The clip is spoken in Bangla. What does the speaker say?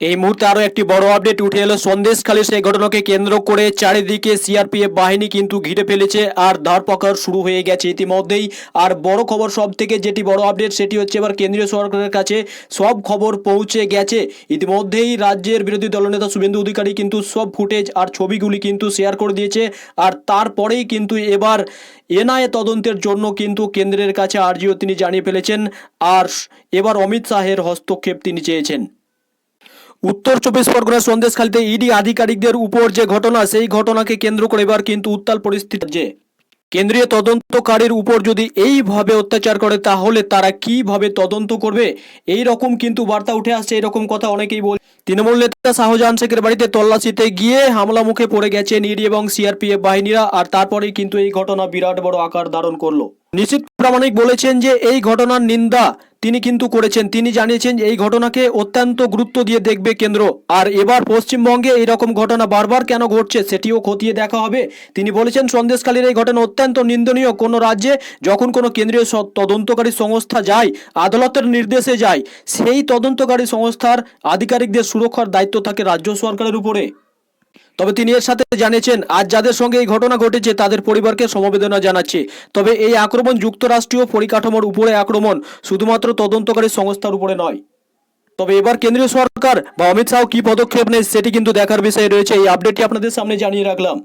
এই মুহূর্তে আরও একটি বড় আপডেট উঠে এলো। সন্দেশখালী সেই ঘটনাকে কেন্দ্র করে চারিদিকে সিআরপিএফ বাহিনী কিন্তু ঘিরে ফেলেছে আর ধারপাকড় শুরু হয়ে গেছে ইতিমধ্যেই। আর বড় খবর সব থেকে যেটি বড় আপডেট সেটি হচ্ছে এবার কেন্দ্রীয় সরকারের কাছে সব খবর পৌঁছে গেছে। ইতিমধ্যেই রাজ্যের বিরোধী দলনেতা শুভেন্দু অধিকারী কিন্তু সব ফুটেজ আর ছবিগুলি কিন্তু শেয়ার করে দিয়েছে। আর তারপরেই কিন্তু এবার এনআইএ তদন্তের জন্য কিন্তু কেন্দ্রের কাছে আর্জিও তিনি জানিয়ে ফেলেছেন। আর এবার অমিত শাহের হস্তক্ষেপ তিনি চেয়েছেন। উত্তর চব্বিশ পরগনার সন্দেশখালীতে ইডি আধিকারিকদের উপর যে ঘটনা, সেই ঘটনাকে কেন্দ্র করে এবার কিন্তু উত্তাল পরিস্থিতি যে কেন্দ্রীয় তদন্তকারীর উপর যদি এইভাবে অত্যাচার করে, তাহলে তারা কীভাবে তদন্ত করবে? এই রকম কিন্তু বার্তা উঠে আসছে এরকম কথা অনেকেই বল, তৃণমূল নেতা শাহজাহান শেখের বাড়িতে তল্লাশিতে গিয়ে হামলা মুখে পড়ে গেছেন ইডি এবং সিআরপিএফ বাহিনীরা, আর তারপরেই কিন্তু এই ঘটনা বিরাট বড় আকার ধারণ করল। নিশ্চিত প্রামাণিক বলেছেন যে এই ঘটনার নিন্দা তিনি কিন্তু করেছেন। তিনি জানিয়েছেন এই ঘটনাকে অত্যন্ত গুরুত্ব দিয়ে দেখবে কেন্দ্র। আর এবার পশ্চিমবঙ্গে এই রকম ঘটনা বারবার কেন ঘটছে সেটিও খতিয়ে দেখা হবে। তিনি বলেছেন সন্দেশকালীর এই ঘটনা অত্যন্ত নিন্দনীয়। কোনো রাজ্যে যখন কোনো কেন্দ্রীয় তদন্তকারী সংস্থা যায়, আদালতের নির্দেশে যায়, সেই তদন্তকারী সংস্থার আধিকারিকদের সুরক্ষার দায়িত্ব থাকে রাজ্য সরকারের উপরে। তবে তিনি এর সাথে জানিয়েছেন, আজ যাদের সঙ্গে এই ঘটনা ঘটেছে তাদের পরিবারকে সমবেদনা জানাচ্ছে। তবে এই আক্রমণ যুক্তরাষ্ট্রীয় পরিকাঠামোর উপরে আক্রমণ শুধুমাত্র তদন্তকারী সংস্থার উপরে নয়। তবে এবার কেন্দ্রীয় সরকার বা অমিত শাহ কি পদক্ষেপ নেয় সেটি কিন্তু দেখার বিষয়ে রয়েছে। এই আপডেটটি আপনাদের সামনে জানিয়ে রাখলাম।